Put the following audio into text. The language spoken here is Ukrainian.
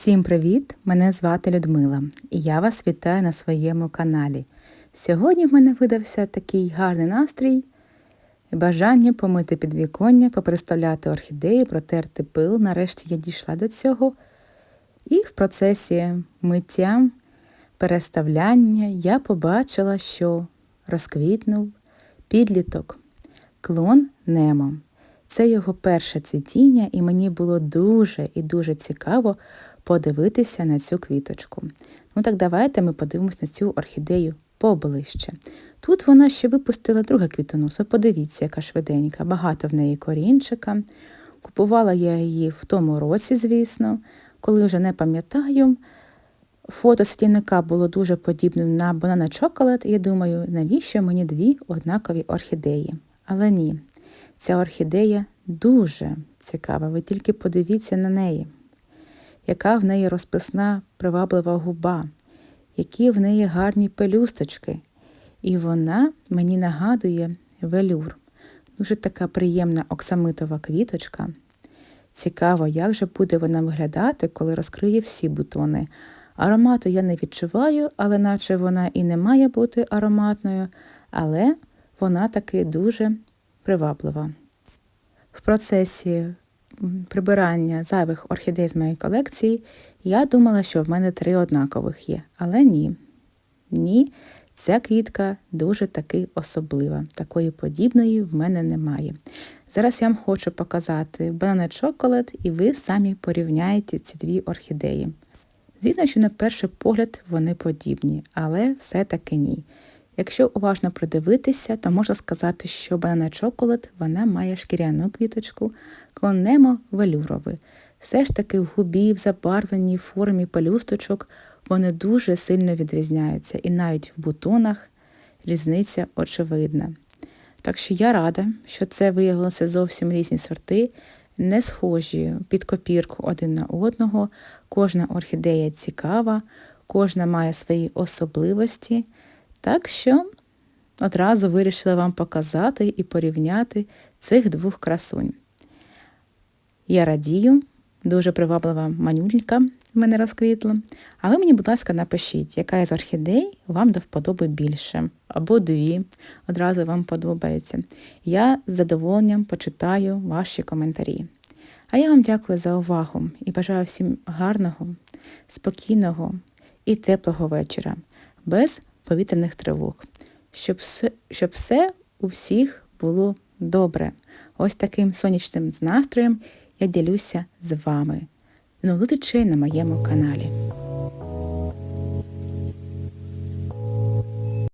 Всім привіт! Мене звати Людмила і я вас вітаю на своєму каналі. Сьогодні в мене видався такий гарний настрій бажання помити підвіконня, поприставляти орхідеї, протерти пил. Нарешті я дійшла до цього. І в процесі миття, переставляння я побачила, що розквітнув підліток клон Немо. Це його перше цвітіння, і мені було дуже і дуже цікаво подивитися на цю квіточку. Ну так давайте ми подивимось на цю орхідею поближче. Тут вона ще випустила друге квітоносо. Подивіться, яка швиденька, багато в неї корінчика. Купувала я її в тому році, звісно, коли вже не пам'ятаю. Фото стільника було дуже подібним на банана чоколад, і я думаю, навіщо мені дві однакові орхідеї? Але ні, ця орхідея дуже цікава, ви тільки подивіться на неї яка в неї розписна приваблива губа, які в неї гарні пелюсточки. І вона мені нагадує велюр. Дуже така приємна оксамитова квіточка. Цікаво, як же буде вона виглядати, коли розкриє всі бутони. Аромату я не відчуваю, але наче вона і не має бути ароматною, але вона таки дуже приваблива. В процесі прибирання зайвих орхідей з моєї колекції, я думала, що в мене три однакових є. Але ні. Ні, ця квітка дуже таки особлива. Такої подібної в мене немає. Зараз я вам хочу показати банана чоколад, і ви самі порівняєте ці дві орхідеї. Звісно, що на перший погляд вони подібні, але все-таки ні. Якщо уважно придивитися, то можна сказати, що банана чоколад вона має шкіряну квіточку, клонемо велюровий. Все ж таки в губі, в забарвленій формі пелюсточок вони дуже сильно відрізняються, і навіть в бутонах різниця очевидна. Так що я рада, що це виявилося зовсім різні сорти, не схожі під копірку один на одного. Кожна орхідея цікава, кожна має свої особливості. Так що одразу вирішила вам показати і порівняти цих двох красунь. Я радію, дуже приваблива манюлька в мене розквітла. А ви мені, будь ласка, напишіть, яка із орхідей вам до вподоби більше, або дві одразу вам подобається. Я з задоволенням почитаю ваші коментарі. А я вам дякую за увагу і бажаю всім гарного, спокійного і теплого вечора. без повітряних тривог, щоб все, щоб все у всіх було добре. Ось таким сонячним настроєм я ділюся з вами. Ну, зустрічей на моєму каналі.